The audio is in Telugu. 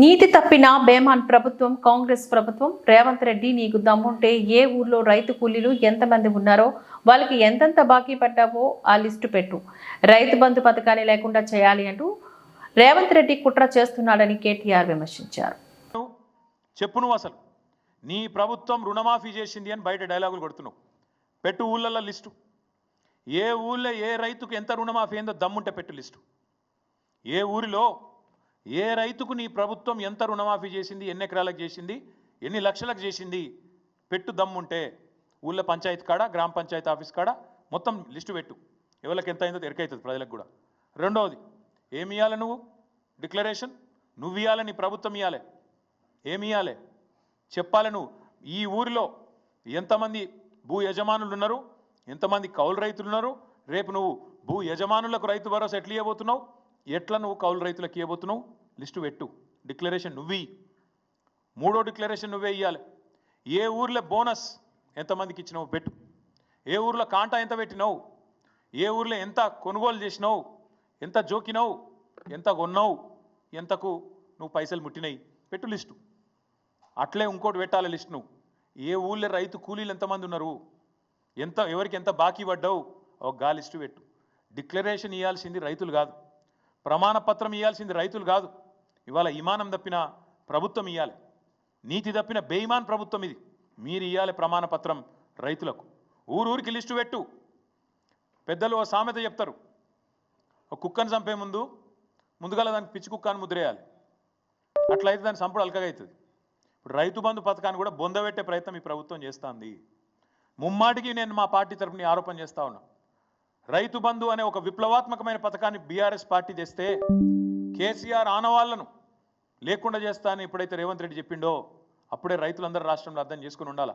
నీతి తప్పిన బేమాన్ ప్రభుత్వం కాంగ్రెస్ ప్రభుత్వం రేవంత్ రెడ్డి నీకు దమ్ముంటే ఏ ఊర్లో రైతు కూలీలు ఎంతమంది ఉన్నారో వాళ్ళకి ఎంతెంత బాకీ పడ్డావో ఆ లిస్టు పెట్టు. రైతు బంధు పథకాన్ని లేకుండా చేయాలి అంటూ రేవంత్ రెడ్డి కుట్ర చేస్తున్నాడని కేటీఆర్ విమర్శించారు. చెప్పు నువ్వు అసలు. నీ ప్రభుత్వం రుణమాఫీ చేసింది అని బయట డైలాగులు కొడుతున్నావు. పెట్టు ఊళ్ళల్లో లిస్టు. ఏ ఊళ్ళో ఏ రైతుకు ఎంత రుణమాఫీ అయిందో దమ్ముంటే పెట్టు లిస్టు. ఏ ఊరిలో ఏ రైతుకు నీ ప్రభుత్వం ఎంత రుణమాఫీ చేసింది ఎన్ని ఎకరాలకు చేసింది ఎన్ని లక్షలకు చేసింది పెట్టు దమ్ముంటే ఊళ్ళో పంచాయతీ కాడ గ్రామ పంచాయతీ ఆఫీస్ కాడ మొత్తం లిస్టు పెట్టు. ఎవరికి ఎంత అయిందో ఎరకైతుంది ప్రజలకు కూడా. రెండవది ఏమి ఇవ్వాలి నువ్వు? డిక్లరేషన్? నువ్వు ఇవ్వాలి నీ ప్రభుత్వం ఇవ్వాలి ఏమి ఇవ్వాలి చెప్పాలి నువ్వు. ఈ ఊరిలో ఎంతమంది భూ యజమానులు ఉన్నారు? ఎంతమంది కౌలు రైతులు ఉన్నారు? రేపు నువ్వు భూ యజమానులకు రైతు భరోసా ఎట్లా ఇవ్వబోతున్నావు ఎట్లా నువ్వు కౌలు రైతులకు ఇవ్వబోతున్నావు? లిస్టు పెట్టు. డిక్లరేషన్ నువ్వు. మూడో డిక్లరేషన్ నువ్వే ఇవ్వాలి ఏ ఊర్లో బోనస్ ఎంతమందికి ఇచ్చినావు పెట్టు. ఏ ఊర్లో కాంటా ఎంత పెట్టినావు? ఏ ఊర్లో ఎంత కొనుగోలు చేసినావు? ఎంత జోకినావు? ఎంత కొన్నావు? ఎంతకు నువ్వు పైసలు ముట్టినాయి? పెట్టు లిస్టు. అట్లే ఇంకోటి పెట్టాలి లిస్ట్ నువ్వు. ఏ ఊళ్ళో రైతు కూలీలు ఎంతమంది ఉన్నారు? ఎంత ఎవరికి ఎంత బాకీ పడ్డావు? ఒక గా లిస్టు పెట్టు. డిక్లరేషన్ ఇవ్వాల్సింది రైతులు కాదు. ప్రమాణపత్రం ఇవ్వాల్సింది రైతులు కాదు. ఇవాళ ఇమానం తప్పిన ప్రభుత్వం ఇవ్వాలి నీతి తప్పిన బేయిమాన్ ప్రభుత్వం ఇది. మీరు ఇవ్వాలి ప్రమాణపత్రం రైతులకు. ఊరూరికి లిస్టు పెట్టు. పెద్దలు ఓ సామెత చెప్తారు. ఒక కుక్కను చంపే ముందు ముందుగా దానికి పిచ్చి కుక్క అని ముద్రేయాలి అట్లయితే దాని సంపుడు అలకగా అవుతుంది. ఇప్పుడు రైతు బంధు పథకాన్ని కూడా బొందబెట్టే ప్రయత్నం ఈ ప్రభుత్వం చేస్తుంది. ముమ్మాటికి నేను మా పార్టీ తరఫున ఈ ఆరోపణ చేస్తా ఉన్నా. రైతు బంధు అనే ఒక విప్లవాత్మకమైన పథకాన్ని బీఆర్ఎస్ పార్టీ తెస్తే కేసీఆర్ ఆనవాళ్ళను లేకుండా చేస్తా అని ఎప్పుడైతే రేవంత్ రెడ్డి చెప్పిండో అప్పుడే రైతులందరూ రాష్ట్రంలో అర్థం చేసుకుని ఉండాలి?